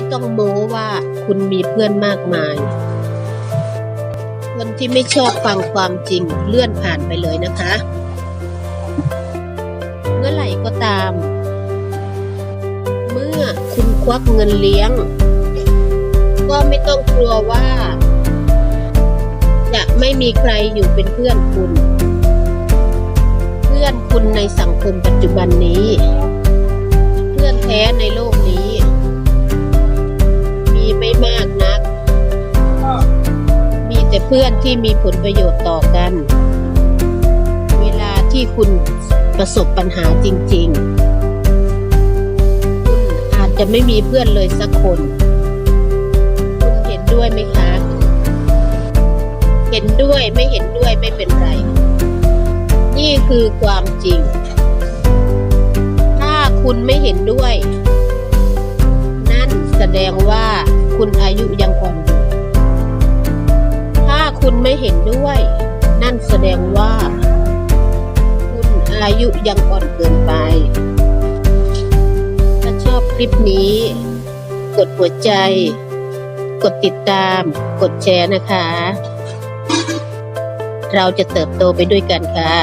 ไม่ต้องโม้ว่าคุณมีเพื่อนมากมาย คนที่ไม่ชอบฟังความจริงเลื่อนผ่านไปเลยนะคะ เมื่อไหร่ก็ตาม เมื่อคุณควักเงินเลี้ยง ก็ไม่ต้องกลัวว่า จะไม่มีใครอยู่เป็นเพื่อนคุณ เพื่อนคุณในสังคมปัจจุบันนี้ เพื่อนแท้ในโลก พื่อนที่มีผลประโยชน์ต่อกัน เวลาที่คุณประสบปัญหาจริง ๆ คุณอาจจะไม่มีเพื่อนเลยสักคน คุณเห็นด้วยไหมคะ เห็นด้วยไม่เห็นด้วยไม่เป็นไร นี่คือความจริง ถ้าคุณไม่เห็นด้วย นั่นแสดงว่าคุณอายุยังอ่อนอยู่ ไม่เห็นด้วย นั่นแสดงว่า คุณอายุยังอ่อนเกินไป ถ้าชอบคลิปนี้ กดหัวใจ กดติดตาม กดแชร์นะคะ เราจะเติบโตไปด้วยกันค่ะ